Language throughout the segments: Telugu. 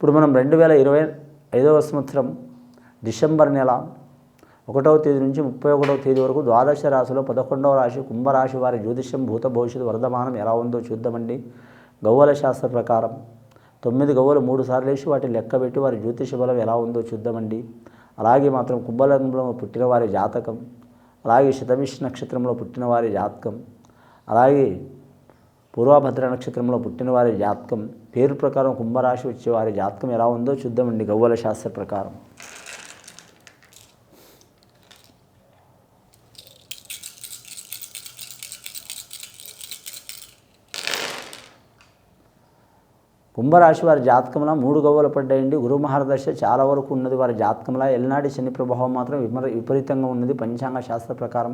ఇప్పుడు మనం రెండు వేల ఇరవై ఐదవ సంవత్సరం డిసెంబర్ నెల ఒకటవ తేదీ నుంచి ముప్పై ఒకటవ తేదీ వరకు ద్వాదశ రాశిలో పదకొండవ రాశి కుంభరాశి వారి జ్యోతిష్యం భూత భవిష్యత్తు వర్ధమానం ఎలా ఉందో చూద్దామండి. గవ్వల శాస్త్ర ప్రకారం తొమ్మిది గవ్వలు మూడు సార్లు వేసి వాటిని లెక్కబెట్టి వారి జ్యోతిష బలం ఎలా ఉందో చూద్దామండి. అలాగే మాత్రం కుంభలంలో పుట్టిన వారి జాతకం అలాగే శతమిష్ నక్షత్రంలో పుట్టిన వారి జాతకం అలాగే పూర్వభద్ర నక్షత్రంలో పుట్టిన వారి జాతకం పేరు ప్రకారం కుంభరాశి వచ్చే వారి జాతకం ఎలా ఉందో చూద్దామండి గవ్వల శాస్త్ర ప్రకారం. కుంభరాశి వారి జాతకంలో మూడు గవ్వలు పడ్డాయండి. గురు మహారదర్శ చాలా వరకు ఉన్నది. వారి జాతకంలో ఎల్నాటి శని ప్రభావం మాత్రం విమర విపరీతంగా ఉన్నది. పంచాంగ శాస్త్ర ప్రకారం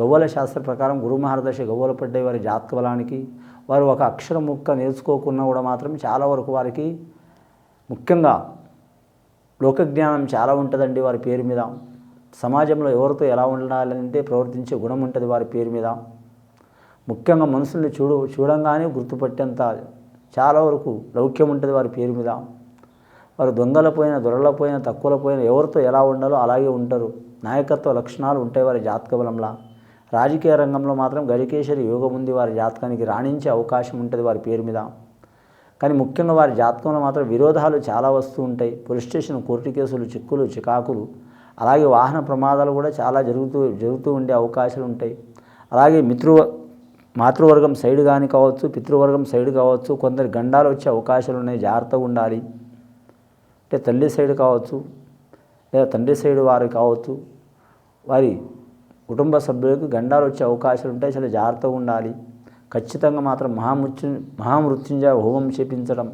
గవ్వల శాస్త్ర ప్రకారం గురు మహారదర్శ గవ్వలు పడ్డాయి వారి జాతక బలానికి. వారు ఒక అక్షరం ముక్క నేర్చుకోకున్నా కూడా మాత్రం చాలా వరకు వారికి ముఖ్యంగా లోకజ్ఞానం చాలా ఉంటుందండి వారి పేరు మీద. సమాజంలో ఎవరితో ఎలా ఉండాలంటే ప్రవర్తించే గుణం ఉంటుంది వారి పేరు మీద. ముఖ్యంగా మనుషుల్ని చూడు చూడంగానే గుర్తుపట్టేంత చాలా వరకు లౌక్యం ఉంటుంది వారి పేరు మీద. వారు దొంగలపోయిన దొరలపోయిన తక్కువలపోయిన ఎవరితో ఎలా ఉండాలో అలాగే ఉంటారు. నాయకత్వ లక్షణాలు ఉంటాయి వారి జాతక బలంలా. రాజకీయ రంగంలో మాత్రం గడికేశ్వరి యోగం ఉంది. వారి జాతకానికి రాణించే అవకాశం ఉంటుంది వారి పేరు మీద. కానీ ముఖ్యంగా వారి జాతకంలో మాత్రం విరోధాలు చాలా వస్తూ ఉంటాయి. పోలీస్ స్టేషన్ కోర్టు కేసులు చిక్కులు చికాకులు అలాగే వాహన ప్రమాదాలు కూడా చాలా జరుగుతూ జరుగుతూ ఉండే అవకాశాలు ఉంటాయి. అలాగే మిత్రు మాతృవర్గం సైడ్ కానీ కావచ్చు పితృవర్గం సైడ్ కావచ్చు కొందరు గండాలు వచ్చే అవకాశాలు ఉన్నాయి. జాగ్రత్తగా ఉండాలి. అంటే తల్లి సైడ్ కావచ్చు లేదా తండ్రి సైడ్ వారు కావచ్చు వారి కుటుంబ సభ్యులకు గండాలు వచ్చే అవకాశాలు ఉంటాయి. చాలా జాగ్రత్తగా ఉండాలి. ఖచ్చితంగా మాత్రం మహామృత్యు మహామృత్యుంజయ హోమం చేపించడం.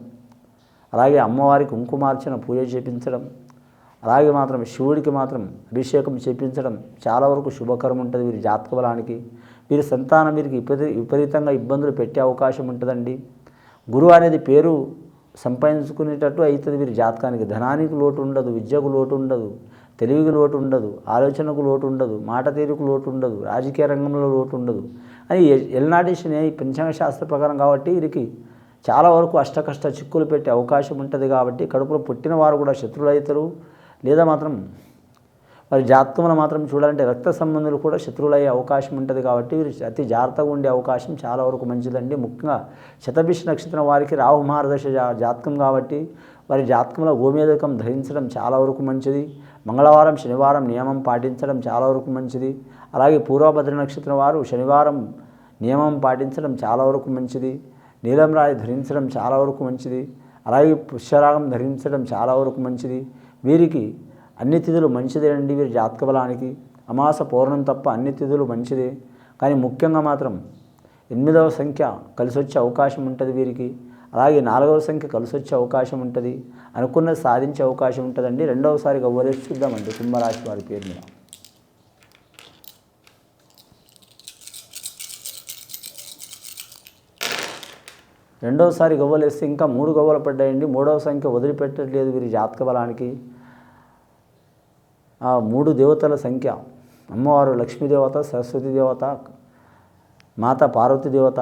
అలాగే అమ్మవారికి కుంకుమార్చన పూజ చేపించడం. అలాగే మాత్రం శివుడికి మాత్రం అభిషేకం చేపించడం. చాలా వరకు శుభకరం ఉంటుంది వీరి జాతక బలానికి. వీరి సంతానం వీరికి విపరీతంగా ఇబ్బందులు పెట్టే అవకాశం ఉంటుందండి. గురువు అనేది పేరు సంపాదించుకునేటట్టు అవుతుంది వీరి జాతకానికి. ధనానికి లోటు ఉండదు విద్యకు లోటు ఉండదు. తెలివికి లోటు ఉండదు ఆలోచనకు లోటు ఉండదు మాట తీరుకు లోటు ఉండదు రాజకీయ రంగంలో లోటు ఉండదు. అని ఎ- ఎల్నాటి పంచాంగ శాస్త్ర ప్రకారం కాబట్టి వీరికి చాలా వరకు అష్టకష్ట చిక్కులు పెట్టే అవకాశం ఉంటుంది కాబట్టి కడుపులో పుట్టిన వారు కూడా శత్రువులు అవుతారు లేదా మాత్రం వారి జాతకంలో మాత్రం చూడాలంటే రక్త సంబంధులు కూడా శత్రువులయ్యే అవకాశం ఉంటుంది కాబట్టి వీరు అతి జాగ్రత్తగా ఉండే అవకాశం చాలా వరకు మంచిదండి. ముఖ్యంగా శతభిష నక్షత్రం వారికి రాహు మహారదశ జా జాతకం కాబట్టి వారి జాతకంలో గోమేదకం ధరించడం చాలా వరకు మంచిది. మంగళవారం శనివారం నియమం పాటించడం చాలా వరకు మంచిది. అలాగే పూర్వభద్ర నక్షత్రం వారు శనివారం నియమం పాటించడం చాలా వరకు మంచిది. నీలం రాయి ధరించడం చాలా వరకు మంచిది. అలాగే పుష్యరాగం ధరించడం చాలా వరకు మంచిది. వీరికి అన్ని తిథులు మంచిదేనండి వీరి జాతక బలానికి అమాస పౌర్ణం తప్ప అన్ని తిథులు మంచిదే. కానీ ముఖ్యంగా మాత్రం ఎనిమిదవ సంఖ్య కలిసి వచ్చే అవకాశం ఉంటుంది వీరికి. అలాగే నాలుగవ సంఖ్య కలిసి వచ్చే అవకాశం ఉంటుంది. అనుకున్నది సాధించే అవకాశం ఉంటుందండి. రెండవసారి గవ్వలేసి చూద్దామండి కుంభరాశి వారి పేరు మీద. రెండవసారి గవ్వలేస్తే ఇంకా మూడు గవ్వలు పడ్డాయండి. మూడవ సంఖ్య వదిలిపెట్టట్లేదు వీరి జాతక బలానికి ఆ మూడు దేవతల సంఖ్య. అమ్మవారు లక్ష్మీ దేవత సరస్వతి దేవత మాత పార్వతి దేవత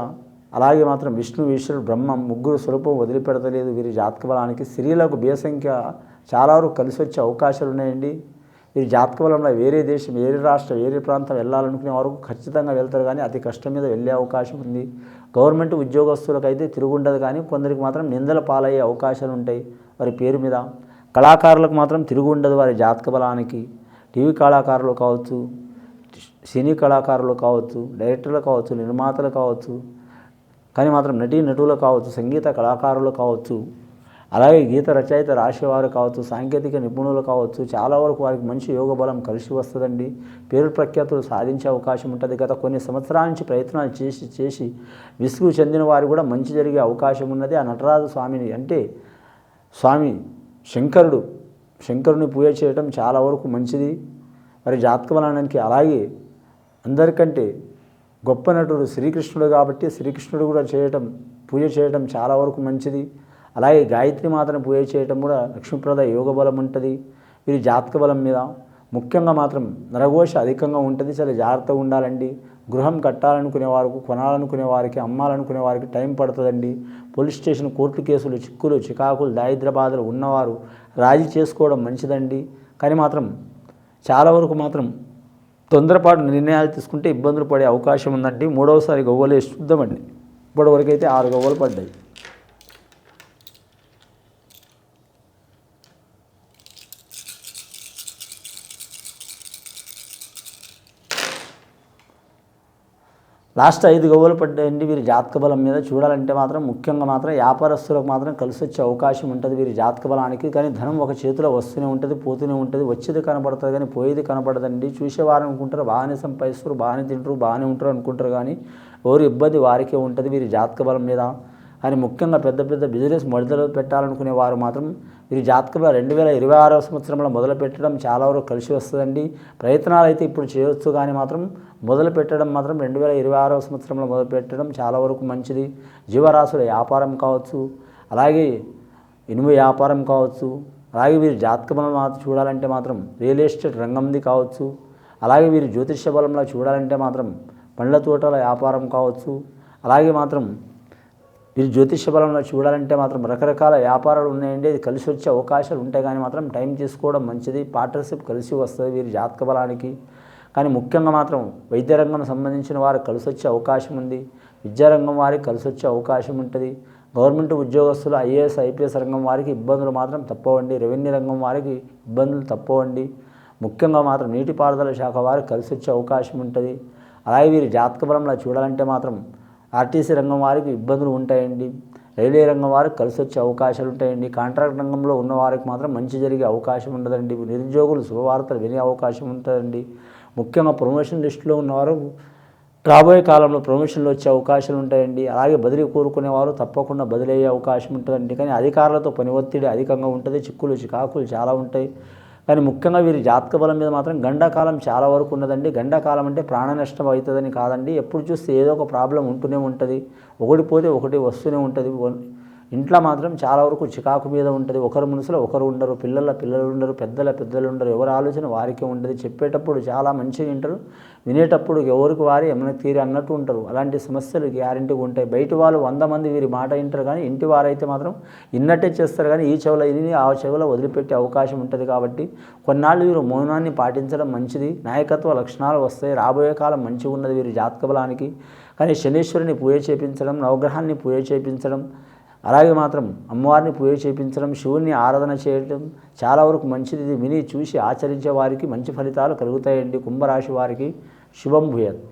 అలాగే మాత్రం విష్ణు ఈశ్వరుడు బ్రహ్మ ముగ్గురు స్వరూపం వదిలిపెడతలేదు. వీరి జాతక బలానికి స్త్రీలకు బే సంఖ్య చాలా వరకు కలిసి వచ్చే అవకాశాలు ఉన్నాయండి. వీరి జాతక బలంలో వేరే దేశం వేరే రాష్ట్రం వేరే ప్రాంతం వెళ్ళాలనుకునే వరకు ఖచ్చితంగా వెళ్తారు కానీ అతి కష్టం మీద వెళ్ళే అవకాశం ఉంది. గవర్నమెంట్ ఉద్యోగస్తులకు అయితే తిరుగుండదు కానీ కొందరికి మాత్రం నిందల పాలయ్యే అవకాశాలు ఉంటాయి. వారి పేరు మీద కళాకారులకు మాత్రం తిరుగు ఉండదు వారి జాతక బలానికి. టీవీ కళాకారులు కావచ్చు సినీ కళాకారులు కావచ్చు డైరెక్టర్లు కావచ్చు నిర్మాతలు కావచ్చు కానీ మాత్రం నటీ నటులు కావచ్చు సంగీత కళాకారులు కావచ్చు అలాగే గీత రచయిత రాసేవారు కావచ్చు సాంకేతిక నిపుణులు కావచ్చు చాలా వరకు వారికి మంచి యోగ బలం కలిసి వస్తుందండి. పేరు ప్రఖ్యాతులు సాధించే అవకాశం ఉంటుంది. గత కొన్ని సంవత్సరాల నుంచి ప్రయత్నాలు చేసి చేసి విసుగు చెందిన వారు కూడా మంచి జరిగే అవకాశం ఉన్నది. ఆ నటరాజు స్వామిని అంటే స్వామి శంకరుడు శంకరుని పూజ చేయటం చాలా వరకు మంచిది. మరి జాతక బలానికి అలాగే అందరికంటే గొప్ప నటుడు శ్రీకృష్ణుడు కాబట్టి శ్రీకృష్ణుడు కూడా చేయటం పూజ చేయటం చాలా వరకు మంచిది. అలాగే గాయత్రి మాతను పూజ చేయటం కూడా లక్ష్మీప్రద యోగ బలం ఉంటుంది. వీరి జాతక బలం మీద ముఖ్యంగా మాత్రం నరఘోష అధికంగా ఉంటుంది. చాలా జాగ్రత్తగా ఉండాలండి. గృహం కట్టాలనుకునే వారికి కొనాలనుకునే వారికి అమ్మాలనుకునే వారికి టైం పడుతుందండి. పోలీస్ స్టేషన్ కోర్టు కేసులు చిక్కులు చికాకులు దారిద్ర బాధలు ఉన్నవారు రాజీ చేసుకోవడం మంచిదండి. కానీ మాత్రం చాలా వరకు మాత్రం తొందరపాటు నిర్ణయాలు తీసుకుంటే ఇబ్బందులు పడే అవకాశం ఉందండి. మూడవసారి గవ్వలే శుద్ధమండి ఇప్పటివరకు అయితే ఆరు గవ్వలు పడ్డాయి. లాస్ట్ ఐదు గవ్వలు పడ్డాయండి వీరి జాతక బలం మీద. చూడాలంటే మాత్రం ముఖ్యంగా మాత్రం వ్యాపారస్తులకు మాత్రం కలిసి వచ్చే అవకాశం ఉంటుంది వీరి జాతక బలానికి. కానీ ధనం ఒక చేతిలో వస్తూనే ఉంటుంది పోతూనే ఉంటుంది వచ్చేది కనబడుతుంది కానీ పోయేది కనబడదండి చూసేవారు అనుకుంటారు బాగానే సంపాదిస్తారు బాగానే తింటారు బాగానే ఉంటారు అనుకుంటారు కానీ ఎవరు ఇబ్బంది వారికే ఉంటుంది వీరి జాతక బలం మీద. కానీ ముఖ్యంగా పెద్ద పెద్ద బిజినెస్ మొదలు పెట్టాలనుకునే వారు మాత్రం వీరి జాతకంలో రెండు వేల ఇరవై ఆరవ సంవత్సరంలో మొదలు పెట్టడం చాలా వరకు కలిసి వస్తుందండి. ప్రయత్నాలు అయితే ఇప్పుడు చేయొచ్చు కానీ మాత్రం మొదలు పెట్టడం మాత్రం రెండు వేల ఇరవై ఆరవ సంవత్సరంలో మొదలు పెట్టడం చాలా వరకు మంచిది. జీవరాశుల వ్యాపారం కావచ్చు అలాగే ఇనుము వ్యాపారం కావచ్చు అలాగే వీరి జాతక బలం మాత్రం చూడాలంటే మాత్రం రియల్ ఎస్టేట్ రంగంది కావచ్చు అలాగే వీరి జ్యోతిష్య బలంలో చూడాలంటే మాత్రం పండ్ల తోటల వ్యాపారం కావచ్చు అలాగే మాత్రం వీరి జ్యోతిష బలంలో చూడాలంటే మాత్రం రకరకాల వ్యాపారాలు ఉన్నాయండి. ఇది కలిసి వచ్చే అవకాశాలు ఉంటాయి కానీ మాత్రం టైం తీసుకోవడం మంచిది. పార్ట్నర్షిప్ కలిసి వస్తుంది వీరి జాతక బలానికి. కానీ ముఖ్యంగా మాత్రం వైద్య రంగం సంబంధించిన వారు కలిసి వచ్చే అవకాశం ఉంది. విద్యారంగం వారికి కలిసి వచ్చే అవకాశం ఉంటుంది. గవర్నమెంట్ ఉద్యోగస్తులు ఐఏఎస్ ఐపీఎస్ రంగం వారికి ఇబ్బందులు మాత్రం తప్పవండి. రెవెన్యూ రంగం వారికి ఇబ్బందులు తప్పవండి. ముఖ్యంగా మాత్రం నీటిపారుదల శాఖ వారికి కలిసి వచ్చే అవకాశం ఉంటుంది. అలాగే వీరి జాతక బలంలో చూడాలంటే మాత్రం ఆర్టీసీ రంగం వారికి ఇబ్బందులు ఉంటాయండి. రైల్వే రంగం వారికి కలిసి వచ్చే అవకాశాలు ఉంటాయండి. కాంట్రాక్ట్ రంగంలో ఉన్న వారికి మాత్రం మంచి జరిగే అవకాశం ఉండదండి. నిరుద్యోగులు శుభవార్తలు వినే అవకాశం ఉంటుందండి. ముఖ్యంగా ప్రమోషన్ లిస్టులో ఉన్నవారు రాబోయే కాలంలో ప్రమోషన్లు వచ్చే అవకాశాలు ఉంటాయండి. అలాగే బదిలీ కోరుకునేవారు తప్పకుండా బదిలీ అయ్యే అవకాశం ఉంటుందండి. కానీ అధికారులతో పని ఒత్తిడి అధికంగా ఉంటుంది. చిక్కులు చికాకులు చాలా ఉంటాయి. కానీ ముఖ్యంగా వీరి జాతక బలం మీద మాత్రం గండాకాలం చాలా వరకు ఉన్నదండి. గండాకాలం అంటే ప్రాణ నష్టం అవుతుందని కాదండి. ఎప్పుడు చూస్తే ఏదో ఒక ప్రాబ్లం ఉంటూనే ఉంటుంది. ఒకటి పోతే ఒకటి వస్తూనే ఉంటుంది. ఇంట్లో మాత్రం చాలా వరకు చికాకు మీద ఉంటుంది. ఒకరు మనసులో ఒకరు ఉండరు. పిల్లల పిల్లలు ఉండరు. పెద్దల పెద్దలు ఉండరు. ఎవరి ఆలోచన వారికే ఉంటుంది చెప్పేటప్పుడు చాలా మంచిగా వింటారు. వినేటప్పుడు ఎవరికి వారి ఏమైనా తీరి అన్నట్టు ఉంటారు. అలాంటి సమస్యలు గ్యారంటీగా ఉంటాయి. బయట వాళ్ళు వంద మంది వీరి మాట వింటారు కానీ ఇంటి వారైతే మాత్రం ఇన్నట్టే చేస్తారు కానీ ఈ చెవుల ఇది ఆ చెవుల వదిలిపెట్టే అవకాశం ఉంటుంది కాబట్టి కొన్నాళ్ళు వీరు మౌనాన్ని పాటించడం మంచిది. నాయకత్వ లక్షణాలు వస్తాయి. రాబోయే కాలం మంచిగా ఉన్నది వీరి జాతక బలానికి. కానీ శనీశ్వరుని పూజ చేపించడం నవగ్రహాన్ని పూజ చేపించడం అలాగే మాత్రం అమ్మవారిని పూజ చేయించడం శివుణ్ణి ఆరాధన చేయడం చాలా వరకు మంచిది. విని చూసి ఆచరించే వారికి మంచి ఫలితాలు కలుగుతాయండి. కుంభరాశి వారికి శుభం భూయత్.